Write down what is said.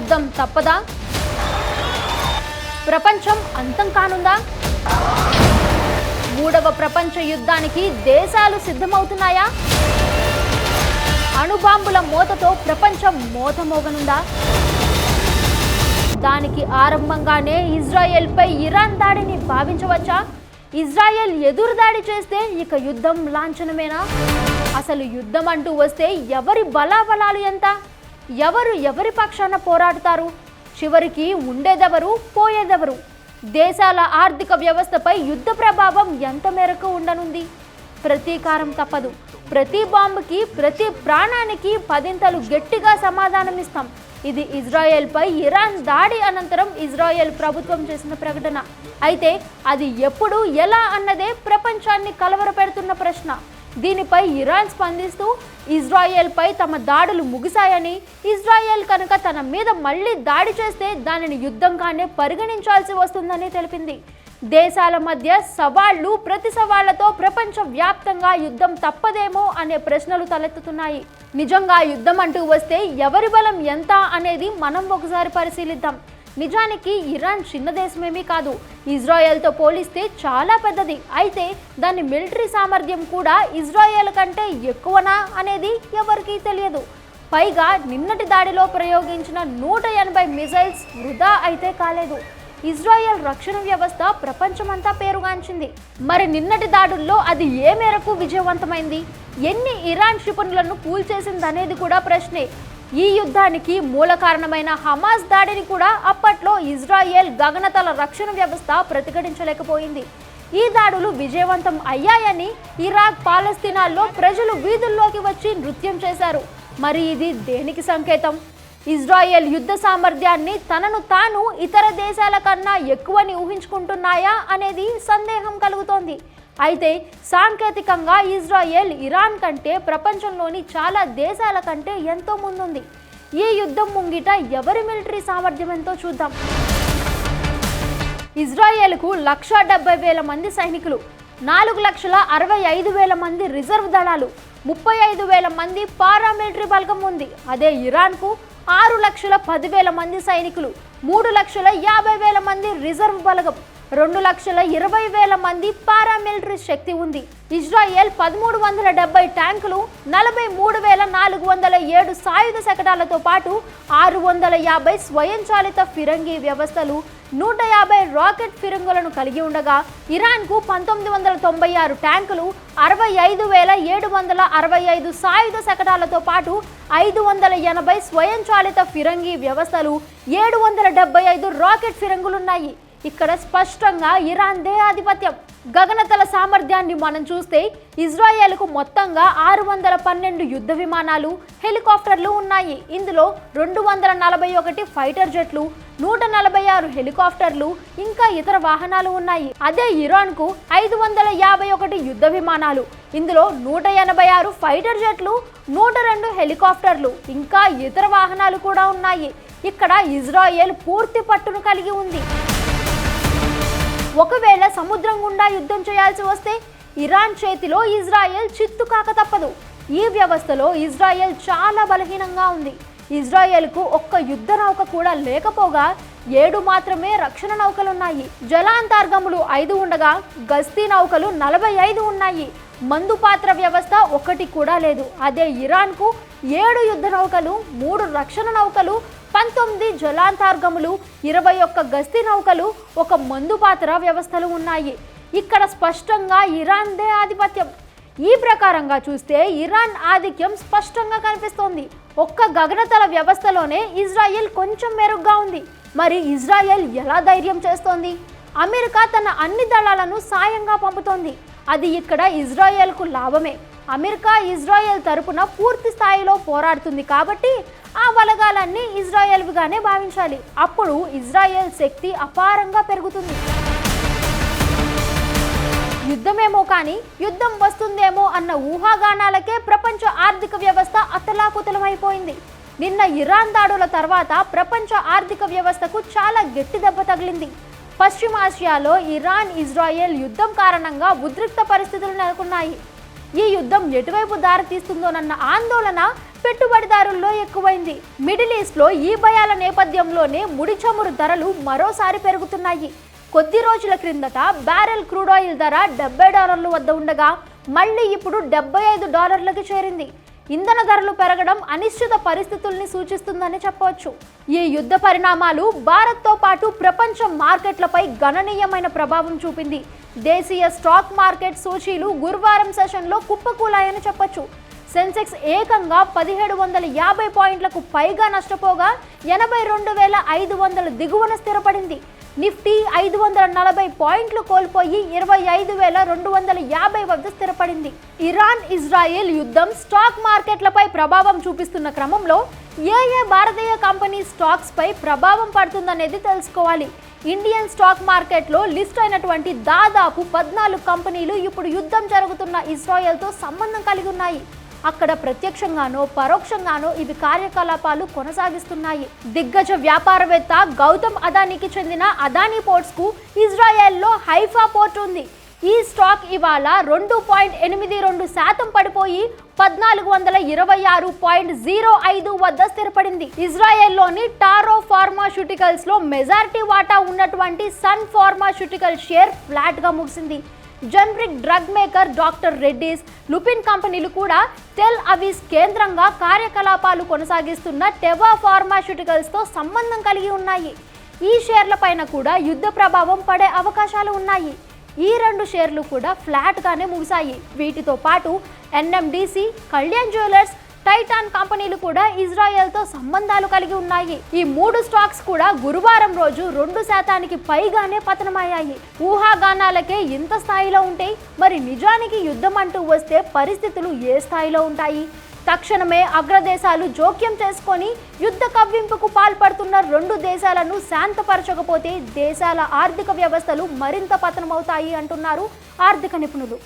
యుద్ధం తప్పదా? ప్రపంచం అంతం కానుందా? మూడవ ప్రపంచ యుద్ధానికి దేశాలు సిద్ధమవుతున్నాయా? అణుబాంబుల మోతతో ప్రపంచం మోతమోగనుందా? దానికి ఆరంభంగానే ఇజ్రాయెల్పై ఇరాన్ దాడిని భావించవచ్చా? ఇజ్రాయెల్ ఎదురు దాడి చేస్తే ఇక యుద్ధం లాంఛనమేనా? అసలు యుద్ధం అంటూ వస్తే ఎవరి బలాబలాలు ఎంత? ఎవరు ఎవరి పక్షాన పోరాడుతారు? చివరికి ఉండేదెవరు పోయేదెవరు? దేశాల ఆర్థిక వ్యవస్థపై యుద్ధ ప్రభావం ఎంత మేరకు ఉండనుంది? ప్రతీకారం తప్పదు. ప్రతి బాంబుకి ప్రతి ప్రాణానికి పదింతలు గట్టిగా సమాధానమిస్తాం ఇది ఇజ్రాయెల్పై ఇరాన్ దాడి అనంతరం ఇజ్రాయెల్ ప్రభుత్వం చేసిన ప్రకటన. అయితే అది ఎప్పుడు ఎలా అన్నదే ప్రపంచాన్ని కలవరపెడుతున్న ప్రశ్న. దీనిపై ఇరాన్ స్పందిస్తూ ఇజ్రాయెల్పై తమ దాడులు ముగిశాయని ఇజ్రాయెల్ కనుక తన మీద మళ్ళీ దాడి చేస్తే దానిని యుద్ధంగానే పరిగణించాల్సి వస్తుందని తెలిపింది. దేశాల మధ్య సవాళ్ళు ప్రతి సవాళ్ళతో ప్రపంచ వ్యాప్తంగా యుద్ధం తప్పదేమో అనే ప్రశ్నలు తలెత్తుతున్నాయి. నిజంగా యుద్ధం అంటూ వస్తే ఎవరి బలం ఎంత అనేది మనం ఒకసారి పరిశీలిద్దాం. నిజానికి ఇరాన్ చిన్న దేశమేమీ కాదు. ఇజ్రాయెల్తో పోలిస్తే చాలా పెద్దది. అయితే దాని మిలిటరీ సామర్థ్యం కూడా ఇజ్రాయెల్ కంటే ఎక్కువనా అనేది ఎవరికీ తెలియదు. పైగా నిన్నటి దాడిలో ప్రయోగించిన నూట ఎనభై మిజైల్స్ వృధా అయితే కాలేదు. ఇజ్రాయెల్ రక్షణ వ్యవస్థ ప్రపంచమంతా పేరుగాంచింది. మరి నిన్నటి దాడుల్లో అది ఏ మేరకు విజయవంతమైంది? ఎన్ని ఇరాన్ క్షిపణులను కూల్చేసిందనేది కూడా ప్రశ్నే. ఈ యుద్ధానికి మూల కారణమైన హమాస్ దాడిని కూడా అప్పట్లో ఇజ్రాయెల్ గగనతల రక్షణ వ్యవస్థ ప్రతిఘటించలేకపోయింది. ఈ దాడులు విజయవంతం అయ్యాయని ఇరాక్ పాలస్తీనాల్లో ప్రజలు వీధుల్లోకి వచ్చి నృత్యం చేశారు. మరి ఇది దేనికి సంకేతం? ఇజ్రాయెల్ యుద్ధ సామర్థ్యాన్ని తనను తాను ఇతర దేశాల కన్నా ఎక్కువని ఊహించుకుంటున్నాయా అనేది సందేహం కలుగుతోంది. అయితే సాంకేతికంగా ఇజ్రాయెల్ ఇరాన్ కంటే ప్రపంచంలోని చాలా దేశాల కంటే ఎంతో ముందుంది. ఈ యుద్ధం ముంగిట ఎవరి మిలిటరీ సామర్థ్యం ఎంతో చూద్దాం. ఇజ్రాయెల్కు లక్ష డెబ్బై వేల మంది సైనికులు నాలుగు లక్షల అరవై ఐదు వేల మంది రిజర్వ్ దళాలు ముప్పై ఐదు వేల మంది పారామిలిటరీ బలగం ఉంది. అదే ఇరాన్కు ఆరు లక్షల పదివేల మంది సైనికులు మూడు లక్షల యాభై వేల మంది రిజర్వ్ బలగం. రెండు లక్షల ఇరవై వేల మంది పారామిలిటరీ శక్తి ఉంది. ఇజ్రాయెల్ పదమూడు వందల డెబ్బై ట్యాంకులు నలభై మూడు వేల నాలుగు వందల ఏడు సాయుధ శకటాలతో పాటు ఆరు వందల యాభై స్వయంచాలిత ఫిరంగి వ్యవస్థలు నూట యాభై రాకెట్ ఫిరంగులను కలిగి ఉండగా ఇరాన్కు పంతొమ్మిది వందల తొంభై ఆరు ట్యాంకులు అరవై ఐదు వేల ఏడు వందల అరవై ఐదు సాయుధ శకటాలతో పాటు ఐదు వందల ఎనభై స్వయంచాలిత ఫిరంగి వ్యవస్థలు ఏడు వందల డెబ్బై ఐదు రాకెట్ ఫిరంగులున్నాయి. ఇక్కడ స్పష్టంగా ఇరాన్దే ఆధిపత్యం గగనతల సామర్థ్యాన్ని మనం చూస్తే ఇజ్రాయెల్కు మొత్తంగా ఆరు వందల పన్నెండు యుద్ధ విమానాలు హెలికాప్టర్లు ఉన్నాయి. ఇందులో రెండు వందల నలభై ఒకటి ఫైటర్ జెట్లు నూట నలభై ఆరు హెలికాప్టర్లు ఇంకా ఇతర వాహనాలు ఉన్నాయి. అదే ఇరాన్కు ఐదు వందల యాభై ఒకటి యుద్ధ విమానాలు ఇందులో నూట ఎనభై ఆరు ఫైటర్ జెట్లు నూట రెండు హెలికాప్టర్లు ఇంకా ఇతర వాహనాలు కూడా ఉన్నాయి. ఇక్కడ ఇజ్రాయెల్ పూర్తి పట్టును కలిగి ఉంది. సముద్రం గుండా యుద్ధం చేయాల్సి వస్తే ఇరాన్ చేతిలో ఇజ్రాయెల్ చిత్తు కాక తప్పదు. ఈ వ్యవస్థలో ఇజ్రాయెల్ చాలా బలహీనంగా ఉంది. ఇజ్రాయెల్కు ఒక్క యుద్ధ నౌక కూడా లేకపోగా ఏడు మాత్రమే రక్షణ నౌకలున్నాయి. జలాంతర్గములు ఐదు ఉండగా గస్తీ నౌకలు నలభై ఐదు ఉన్నాయి. మందు పాత్ర వ్యవస్థ ఒకటి కూడా లేదు. అదే ఇరాన్కు ఏడు యుద్ధ నౌకలు మూడు రక్షణ నౌకలు పంతొమ్మిది జలాంతర్గములు ఇరవై ఒక్క గస్తీ నౌకలు ఒక మందుపాత్ర వ్యవస్థలు ఉన్నాయి. ఇక్కడ స్పష్టంగా ఇరాన్దే ఆధిపత్యం. ఈ ప్రకారంగా చూస్తే ఇరాన్ ఆధిక్యం స్పష్టంగా కనిపిస్తోంది. ఒక్క గగనతల వ్యవస్థలోనే ఇజ్రాయెల్ కొంచెం మెరుగ్గా ఉంది. మరి ఇజ్రాయెల్ ఎలా ధైర్యం చేస్తోంది? అమెరికా తన అన్ని దళాలను సాయంగా పంపుతోంది. అది ఇక్కడ ఇజ్రాయెల్కు లాభమే. అమెరికా ఇజ్రాయెల్ తరపున పూర్తి స్థాయిలో పోరాడుతుంది కాబట్టి ఆ బలగాలన్నీ ఇజ్రాయెల్విగానే భావించాలి. అప్పుడు ఇజ్రాయెల్ శక్తి అపారంగా పెరుగుతుంది. యుద్ధమేమో కానీ యుద్ధం వస్తుందేమో అన్న ఊహాగానాలకే ప్రపంచ ఆర్థిక వ్యవస్థ అతలాకుతలమైపోయింది. నిన్న ఇరాన్ దాడుల తర్వాత ప్రపంచ ఆర్థిక వ్యవస్థకు చాలా గట్టి దెబ్బ తగిలింది. పశ్చిమాసియాలో ఇరాన్ ఇజ్రాయెల్ యుద్ధం కారణంగా ఉద్రిక్త పరిస్థితులు నెలకొన్నాయి. ఈ యుద్ధం ఎటువైపు దారితీస్తుందోనన్న ఆందోళన పెట్టుబడిదారుల్లో ఎక్కువైంది. మిడిల్ ఈస్ట్లో ఈ భయాల నేపథ్యంలోనే ముడి చమురు ధరలు మరోసారి పెరుగుతున్నాయి. కొద్ది రోజుల క్రిందట బ్యారెల్ క్రూడ్ ఆయిల్ ధర డెబ్బై డాలర్ల వద్ద ఉండగా మళ్ళీ ఇప్పుడు డెబ్బై ఐదు డాలర్లకు చేరింది. ఇంధన ధరలు పెరగడం అనిశ్చిత పరిస్థితుల్ని సూచిస్తుందని చెప్పవచ్చు. ఈ యుద్ధ పరిణామాలు భారత్తో పాటు ప్రపంచ మార్కెట్లపై గణనీయమైన ప్రభావం చూపింది. దేశీయ స్టాక్ మార్కెట్ సూచీలు గురువారం సెషన్లో కుప్పకూలాయని చెప్పొచ్చు. సెన్సెక్స్ ఏకంగా పదిహేడు వందల యాభై పాయింట్లకు పైగా నష్టపోగా ఎనభై రెండు వేల ఐదు వందల దిగువన స్థిరపడింది. నిఫ్టీ ఐదు వందల నలభై పాయింట్లు కోల్పోయి ఇరవై ఐదు వేల రెండు వందల యాభై వద్ద స్థిరపడింది. ఇరాన్ ఇజ్రాయెల్ యుద్ధం స్టాక్ మార్కెట్లపై ప్రభావం చూపిస్తున్న క్రమంలో ఏ ఏ భారతీయ కంపెనీ స్టాక్స్ పై ప్రభావం పడుతుందనేది తెలుసుకోవాలి. ఇండియన్ స్టాక్ మార్కెట్లో లిస్ట్ అయినటువంటి దాదాపు పద్నాలుగు కంపెనీలు ఇప్పుడు యుద్ధం జరుగుతున్న ఇజ్రాయెల్తో సంబంధం కలిగి ఉన్నాయి. అక్కడ ప్రత్యక్షంగానో పరోక్షంగానో ఇవి కార్యకలాపాలు కొనసాగిస్తున్నాయి. దిగ్గజ వ్యాపారవేత్త గౌతమ్ అదానీకి చెందిన అదానీ పోర్ట్స్కు ఇజ్రాయెల్లో హైఫా పోర్ట్ ఉంది. ఈ స్టాక్ ఇవాళ రెండు పాయింట్ ఎనిమిది రెండు శాతం పడిపోయి పద్నాలుగు వందల ఇరవై ఆరు పాయింట్ జీరో ఐదు వద్ద స్థిరపడింది. ఇజ్రాయెల్లోని టారో ఫార్మాస్యూటికల్స్లో మెజారిటీ వాటా ఉన్నటువంటి సన్ ఫార్మాస్యూటికల్ షేర్ ఫ్లాట్గా ముగిసింది. Generic drug maker doctor Reddy's Lupin కంపెనీలు కూడా టెల్ అవీస్ కేంద్రంగా కార్యకలాపాలు కొనసాగిస్తున్న టెవా ఫార్మాస్యూటికల్స్తో సంబంధం కలిగి ఉన్నాయి. ఈ షేర్ల పైన కూడా యుద్ధ ప్రభావం పడే అవకాశాలు ఉన్నాయి. ఈ రెండు షేర్లు కూడా ఫ్లాట్గానే ముగిశాయి. వీటితో పాటు ఎన్ఎండిసి కళ్యాణ్ జ్యువెలర్స్ టైటాన్ కంపెనీలు కూడా ఇజ్రాయెల్తో సంబంధాలు కలిగి ఉన్నాయి. ఈ మూడు స్టాక్స్ కూడా గురువారం రోజు రెండు శాతానికి పైగానే పతనమయ్యాయి. ఊహాగానాలకే ఇంత స్థాయిలో ఉంటాయి. మరి నిజానికి యుద్ధం అంటూ వస్తే పరిస్థితులు ఏ స్థాయిలో ఉంటాయి? తక్షణమే అగ్రదేశాలు జోక్యం చేసుకొని యుద్ధ కవ్వింపుకు పాల్పడుతున్న రెండు దేశాలను శాంతపరచకపోతే దేశాల ఆర్థిక వ్యవస్థలు మరింత పతనమవుతాయి అంటున్నారు ఆర్థిక నిపుణులు.